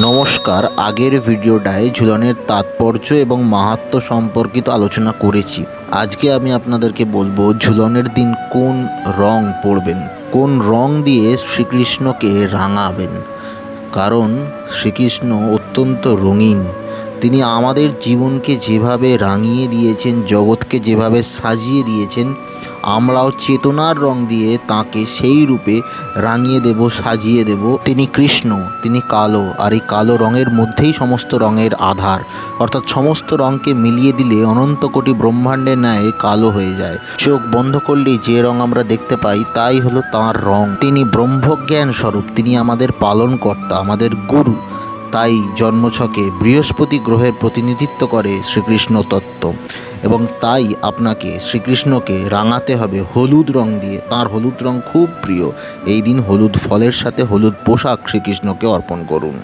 নমস্কার, আগের ভিডিওটায় ঝুলনের তাৎপর্য এবং মাহাত্ম্য সম্পর্কিত আলোচনা করেছি। আজকে আমি আপনাদেরকে বলব ঝুলনের দিন কোন রং পরবেন কোন রং দিয়ে শ্রীকৃষ্ণকে রাঙাবেন। কারণ শ্রীকৃষ্ণ অত্যন্ত রঙিন। তিনি আমাদের জীবনকে যেভাবে রাঙিয়ে দিয়েছেন, জগৎকে যেভাবে সাজিয়ে দিয়েছেন আমরাও চেতনার রং দিয়ে তাকে সেই রূপে রাঙিয়ে দেব, সাজিয়ে দেব। তিনি কৃষ্ণ, তিনি কালো, আর এই কালো রঙের মধ্যেই সমস্ত রঙের আধার। অর্থাৎ সমস্ত রঙকে মিলিয়ে দিলে অনন্ত কোটি ব্রহ্মাণ্ডের ন্যায় কালো হয়ে যায়। চোখ বন্ধ করলেই যে রং আমরা দেখতে পাই, তাই হলো তার রং। তিনি ব্রহ্মজ্ঞান স্বরূপ তিনি আমাদের পালনকর্তা, আমাদের গুরু। তাই জন্মছকে বৃহস্পতি গ্রহের প্রতিনিধিত্ব করে শ্রীকৃষ্ণ তত্ত্ব এবং তাই আপনাকে শ্রীকৃষ্ণকে রাঙাতে হবে হলুদ রং দিয়ে। তার হলুদ রং খুব প্রিয়। এই দিন হলুদ ফলের সাথে হলুদ পোশাক শ্রীকৃষ্ণকে অর্পণ করুন।